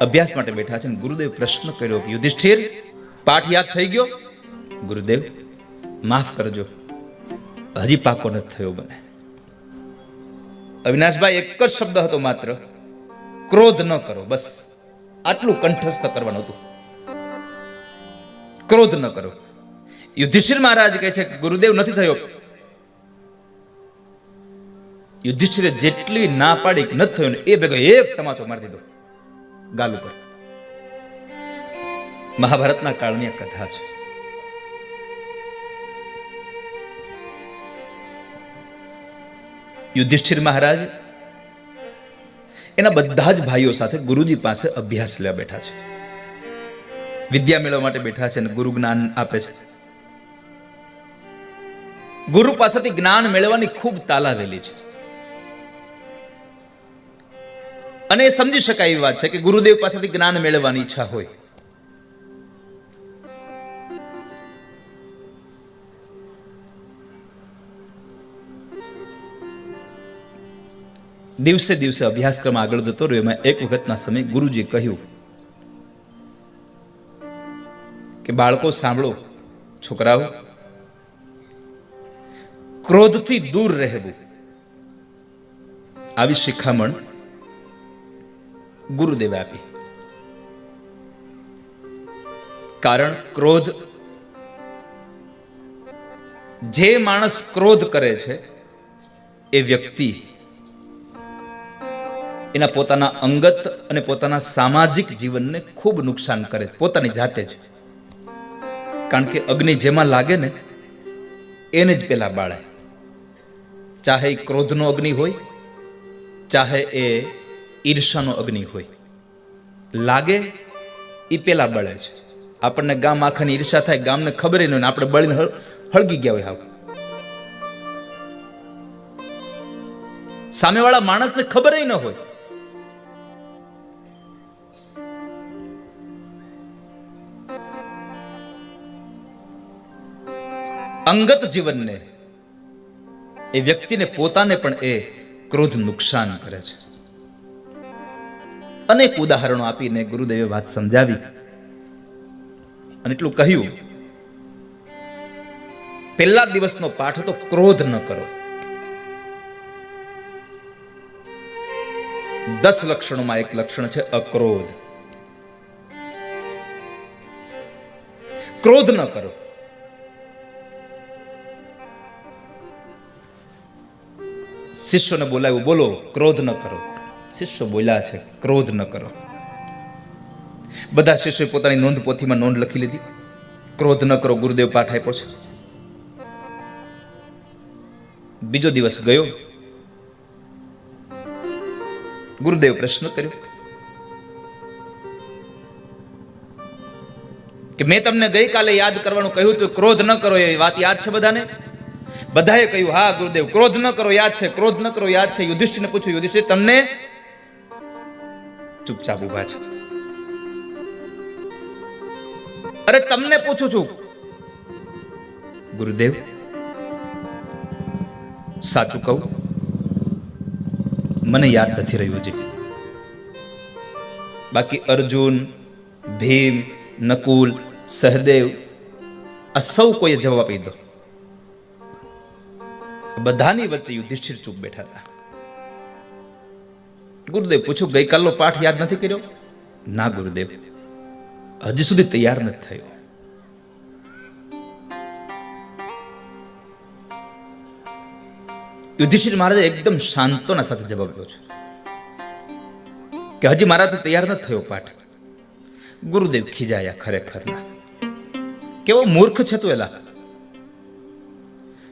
અભ્યાસ માટે બેઠા છે ગુરુદેવ પ્રશ્ન કર્યો કે, યુધિષ્ઠિર, પાઠ યાદ થઈ ગયો? ગુરુદેવ, માફ કરજો. હજી પાકો નથી થયો મને. અવિનાશભાઈ એક જ શબ્દ હતો માત્ર, ક્રોધ ન કરો. બસ, આટલું કંઠસ્થ કરવાનું હતું. ક્રોધ ન કરો. યુધિષ્ઠિર મહારાજ કહે છે ગુરુદેવ નથી થયો. યુધિષ્ઠિરે જેટલી ના પાડી નથી થયો એ ભેગો એક તમાચો મારી દીધો. ગાલ ઉપર. મહાભારતના કાળની કથા છે. યુધિષ્ઠિર મહારાજ એના બધા જ ભાઈઓ સાથે ગુરુજી પાસે અભ્યાસ લેવા બેઠા છે. વિદ્યા મેળવવા માટે બેઠા છે અને ગુરુ જ્ઞાન આપે છે. ગુરુ પાસેથી જ્ઞાન મેળવવાની ખૂબ તાલાવેલી છે. અને એ સમજી શકાય એવી વાત છે કે ગુરુદેવ પાસેથી જ્ઞાન મેળવવાની ઈચ્છા હોય. દિવસે દિવસે અભ્યાસક્રમ આગળ જતો રહ્યો. એમાં એક વખતના સમય ગુરુજી કહ્યું કે, બાળકો, સાંભળો, છોકરાઓ, ક્રોધથી દૂર રહેવું. આવી શિખામણ ગુરુદેવે આપી. કારણ ક્રોધ જે માણસ ક્રોધ કરે છે, એ વ્યક્તિ એના પોતાના અંગત અને પોતાના સામાજિક જીવનને ખૂબ નુકસાન કરે પોતાની જાતે જ. કારણ કે અગ્નિ જેમાં લાગે ને, એને જ પેલા બાળે ચાહે ક્રોધનો અગ્નિ હોય, ચાહે એ ઈર્ષાનો અગ્નિ હોય. લાગે એ પેલા બળે છે. આપણને ગામ આખાની ઈર્ષા થાય, ગામને ખબર ન હોય આપણે બળીને હળગી ગયા હોય હાવ. સામેવાળા માણસને ખબર ન હોય. અંગત જીવનને, એ વ્યક્તિને પોતાને પણ એ ક્રોધ નુકસાન કરે છે. અનેક ઉદાહરણો આપીને ગુરુદેવે વાત સમજાવી. અને એટલું કહ્યું, પહેલા દિવસનો પાઠ હતો, ક્રોધ ન કરો. દસ લક્ષણોમાં એક લક્ષણ છે, અક્રોધ. ક્રોધ ન કરો. શિષ્યોને બોલાવ્યું, બોલો, ક્રોધ ન કરો. શિષ્યો બોલ્યા છે, ક્રોધ ન કરો. બધા શિષ્યોએ પોતાની નોંધ પોથીમાં નોંધ લખી લીધી. ક્રોધ ન કરો, ગુરુદેવ પાઠ આપ્યો છે. બીજો દિવસ ગયો. ગુરુદેવ પ્રશ્ન કર્યો કે મેં તમને ગઈકાલે યાદ કરવાનું કહ્યું તો ક્રોધ ન કરો, એ વાત યાદ છે બધાને? બધાએ કહ્યું, હા, ગુરુદેવ, ક્રોધ ન કરો, યાદ છે, ક્રોધ ન કરો, યાદ છે. યુધિષ્ઠિરને પૂછ્યું, યુધિષ્ઠિર, તમને ચૂપચાપ ઊભા છે. અરે તમને પૂછું છું. ગુરુદેવ, સાચું કહું? મને યાદ નથી રહ્યું છે બાકી અર્જુન, ભીમ, નકુલ, સહદેવ, આ સૌ કોઈએ જવાબ દીધો બધાની વચ્ચે યુધિષ્ઠિર ચૂપ બેઠા હતા. ગુરુદેવ પૂછ્યું ગઈકાલનો પાઠ યાદ નથી કર્યો? ના, ગુરુદેવ. હજી સુધી તૈયાર નથી થયો. યુધિષ્ઠિર મહારાજે એકદમ શાંતોના સાથે જવાબ આપ્યો છે કે હજી મારાથી તૈયાર નથી થયો પાઠ. ગુરુદેવ ખીજાયા ખરેખરના. કેવો મૂર્ખ છે તું એલા.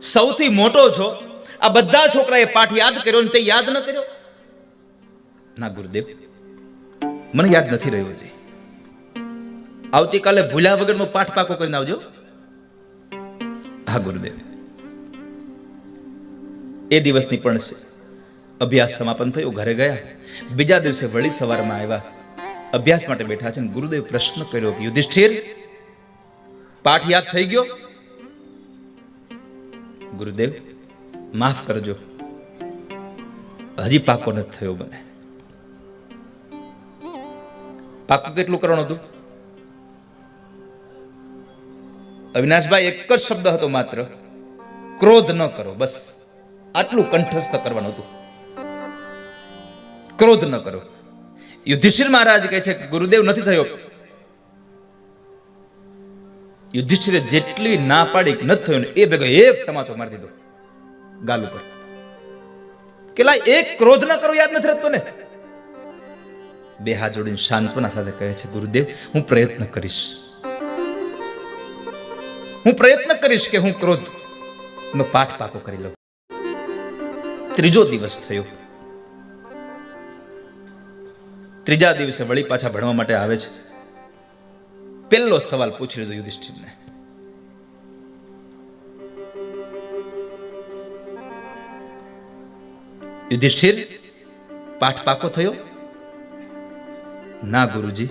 સૌથી મોટો છો. આ બધા છોકરાએ પાઠ યાદ કર્યો ને તે યાદ ન કર્યો? ના, ગુરુદેવ. મને યાદ નથી રહ્યો હજી. આવતીકાલે ભૂલ્યા વગરનો પાઠ પાકો કરીને આવજો. હા, ગુરુદેવ. એ દિવસની પણ અભ્યાસ સમાપન થયો, ઘરે ગયા. બીજા દિવસે વળી સવારમાં આવ્યા. અભ્યાસ માટે બેઠા છે ને, ગુરુદેવ પ્રશ્ન કર્યો કે, યુધિષ્ઠિર, પાઠ યાદ થઈ ગયો? ગુરુદેવ, માફ કરજો. હજી પાકો નથી થયો મને. પાકું કેટલું કરવાનું હતું? અવિનાશભાઈ એક જ શબ્દ હતો માત્ર, ક્રોધ ન કરો, બસ. આટલું કંઠસ્થ કરવાનું હતું. ક્રોધ ન કરો. યુધિષ્ઠિર મહારાજ કહે છે ગુરુદેવ નથી થયો. યુધિષ્ઠિરે જેટલી ના પાડી નથી થયો એ ભેગો એક તમાચો મારી દીધો, ગાલ ઉપર. કેલા એક ક્રોધ ન કરો યાદ નથી રહેતો ને? બે હાથ જોડીને શાંતપના સાથે કહે છે, ગુરુદેવ, હું પ્રયત્ન કરીશ. હું પ્રયત્ન કરીશ કે હું ક્રોધ નો પાઠ પાકો કરી લઉં. ત્રીજો દિવસ થયો. ત્રીજા દિવસે વળી પાછા ભણવા માટે આવે છે. પહેલો સવાલ પૂછી લીધો યુધિષ્ઠિરને. યુધિષ્ઠિર, પાઠ પાકો થયો? ના ગુરુજી.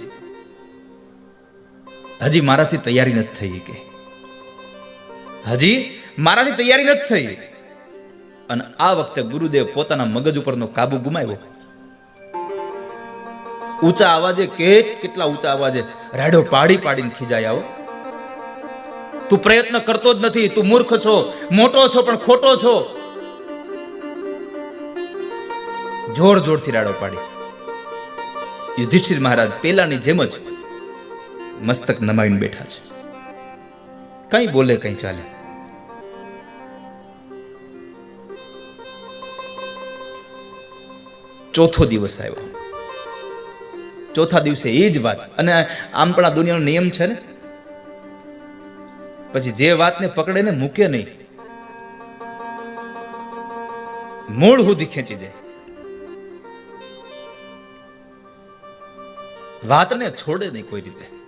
હજી મારાથી તૈયારી નથી થઈ કે. હજી મારાથી તૈયારી નથી થઈ. અને આ વખતે ગુરુદેવ પોતાના મગજ ઉપરનો કાબુ ગુમાવ્યો. ઊંચા અવાજે કે કેટલા ઊંચા અવાજે, રાડો પાડી પાડીને ખીજાય આવો. તું પ્રયત્ન કરતો જ નથી, તું મૂર્ખ છો, મોટો છો પણ ખોટો છો. જોર જોરથી રાડો પાડી યુધિષ્ઠિર મહારાજ પેલાની જેમ જ મસ્તક નમાવીને બેઠા છે. કઈ બોલે, કઈ ચાલે. ચોથો દિવસ આવ્યો. ચોથા દિવસે એ જ વાત. અને આમ પણ આ દુનિયાનો નિયમ છે ને? પછી જે વાતને પકડે ને મૂકે નહીં, મૂળ સુધી ખેંચી જાય. વાતને છોડે નહીં કોઈ રીતે.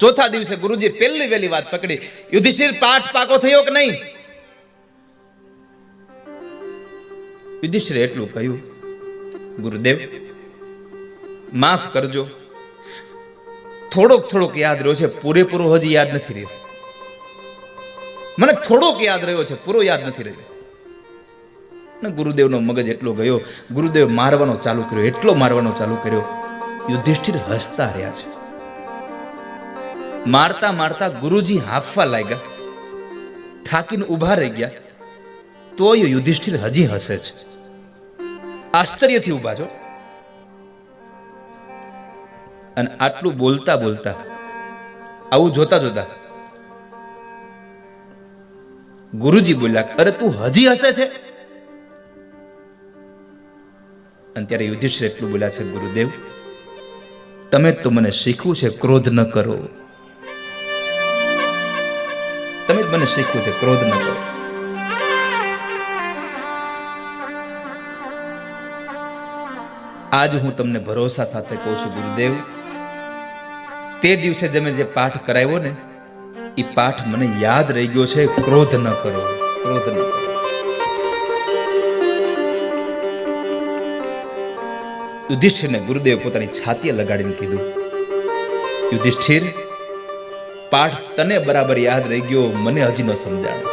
ચોથા દિવસે ગુરુજી પહેલી વહેલી વાત પકડી. યુધિષ્ઠિર, પાઠ પાકો થયો કે નહીં? યુધિષ્ઠિરે એટલું કહ્યું, ગુરુદેવ, માફ કરજો. થોડોક થોડોક યાદ રહ્યો છે, પૂરેપૂરો હજી યાદ નથી રહ્યો. મને થોડોક યાદ રહ્યો છે, પૂરો યાદ નથી રહ્યો. ને ગુરુદેવનો મગજ એટલો ગયો, ગુરુદેવ મારવાનો ચાલુ કર્યો, એટલો મારવાનો ચાલુ કર્યો, યુધિષ્ઠિર હસતા રહ્યા છે. મારતા મારતા ગુરુજી હાફવા લાગ્યા, થાકીને ઊભા રહી ગયા, તોય યુધિષ્ઠિર હજી હસે છે. આશ્ચર્યથી ઊભા છો. અને આટલું બોલતા બોલતા, આવું જોતા જોતા, ગુરુજી બોલ્યા, અરે તું હજી હસે છે? અને ત્યારે યુધિષ્ઠિર એટલું બોલ્યા છે, ગુરુદેવ, તમે તો મને શીખવું છે ક્રોધ ન કરો. તમે જ મને શીખવું છે ક્રોધ ન કરો. આજ હું તમને ભરોસા સાથે કહું છું, ગુરુદેવ, તે દિવસે તમે જે પાઠ કરાવ્યો ને, એ પાઠ મને યાદ રહી ગયો છે, ક્રોધ ન કરો, ક્રોધ ન કરો. યુધિષ્ઠિરને ગુરુદેવ પોતાની છાતીએ લગાડીને કીધું, યુધિષ્ઠિર, પાઠ તને બરાબર યાદ રહી ગયો, મને હજી ન સમજાણો.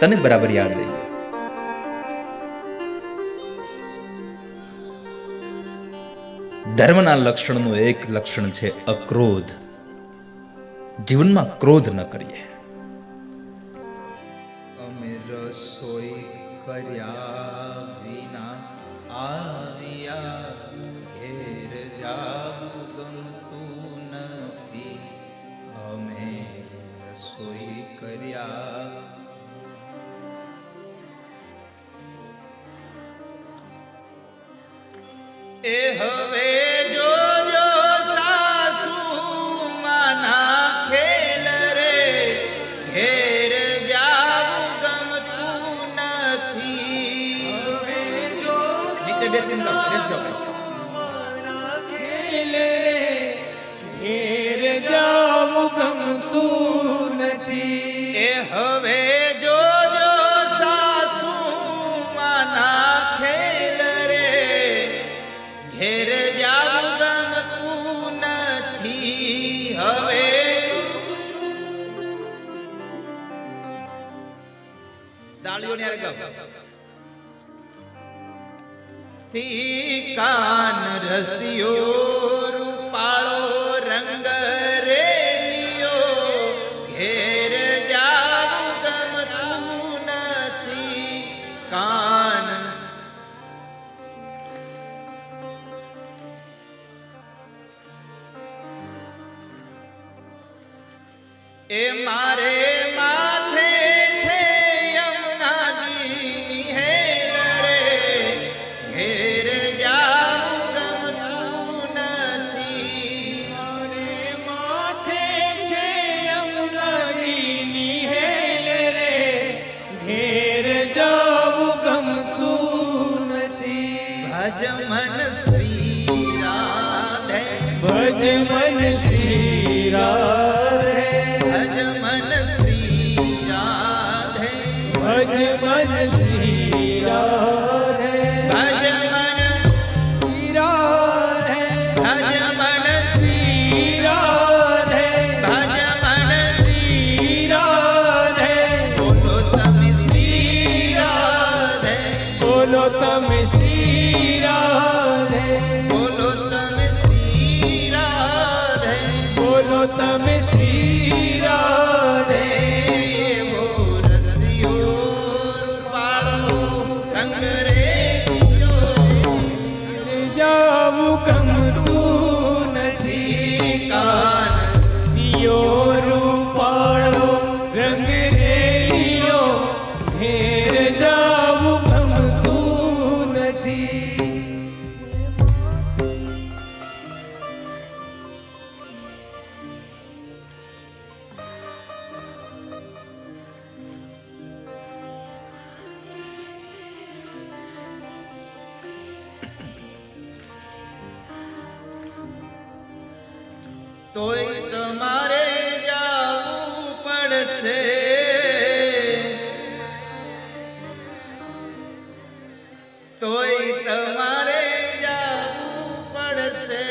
તને બરાબર યાદ રહી ગયો. ધર્મના લક્ષણનું એક લક્ષણ છે અક્રોધ. જીવનમાં ક્રોધ ન કરીએ. અમે રસોઈ કર્યા વિના આવ્યા એ હવે જોજો સાસુ માના ખેલ રે ઘેર જાવું ગમતું નથી. નીચે બેસીને જાઓ બેસી જાઓ. ઘેર જાવું ગમતું નથી હવે. તાળીઓ ને થી કાન રસિયો. એ મારે માથે છે યમુનાજીની હે રે ઘેર જાવું ગમતું નથી. મારે માથે છે યમુનાજીની હે રે ઘેર જવું ગમતું નથી. ભજ મન શ્રી રાધે. ભજ મન શ્રી રાધે. શ્રી તોય તમારે જાવું પડશે. તોય તમારે જાવું પડશે.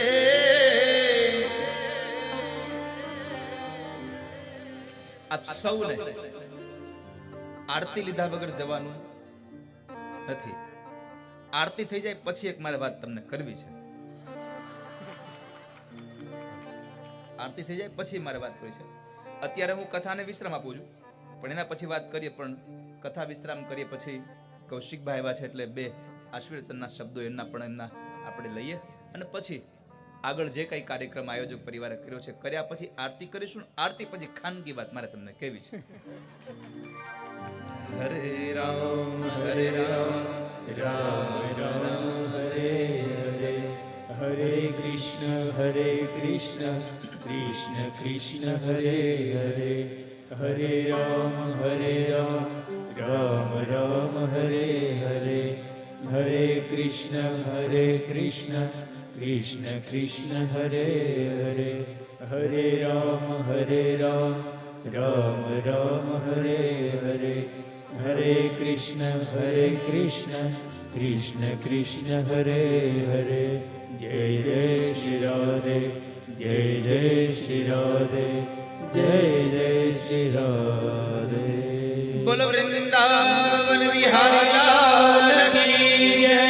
આપ સૌને આરતી લીધા વગર જવાનું નથી. આરતી થઈ જાય પછી એક મારે વાત તમને કરવી છે. આરતી થઈ જાય, પછી મારે વાત કરી છે. અત્યારે હું કથાને વિશ્રામ આપું છું. પણ એના પછી વાત કરીએ, પણ કથા વિશ્રામ કરીએ પછી કૌશિકભાઈ એવા છે એટલે બે આશીર્વચનના શબ્દો એમના પણ એમના આપણે લઈએ. અને પછી આગળ જે કંઈ કાર્યક્રમ આયોજક પરિવારે કર્યો છે, કર્યા પછી આરતી કરીશું. આરતી પછી ખાનગી વાત મારે તમને કહેવી છે. હરે રામ હરે રામ રામ રામ, હરે હરે. હરે કૃષ્ણ હરે કૃષ્ણ. કૃષ્ણ કૃષ્ણ હરે હરે હરે રામ હરે રામ રામ રામ હરે હરે હરે કૃષ્ણ હરે કૃષ્ણ કૃષ્ણ કૃષ્ણ હરે હરે હરે રામ હરે રામ રામ રામ હરે હરે હરે કૃષ્ણ હરે કૃષ્ણ કૃષ્ણ કૃષ્ણ હરે હરે જય જય શ્રી રાધે જય જય શ્રી રાધે, જય જય શ્રી રાધે. બોલો વૃંદાવન વિહારી લાલ કી જય,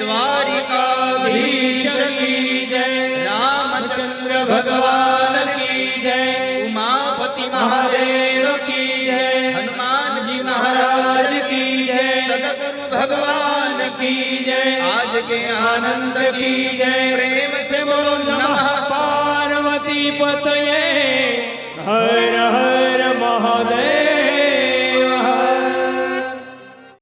દ્વારિકાધીશ કી જય, રામચંદ્ર ભગવાન કી જય, ઉમાપતિ મહાદેવ કી જય, હનુમાનજી મહારાજ કી જય, સદગુરુ ભગવાન કી જય આજ કે આનંદ કી જય, પ્રેમ સે બોલો નમઃ મુસીબત હર હર મહાદેવ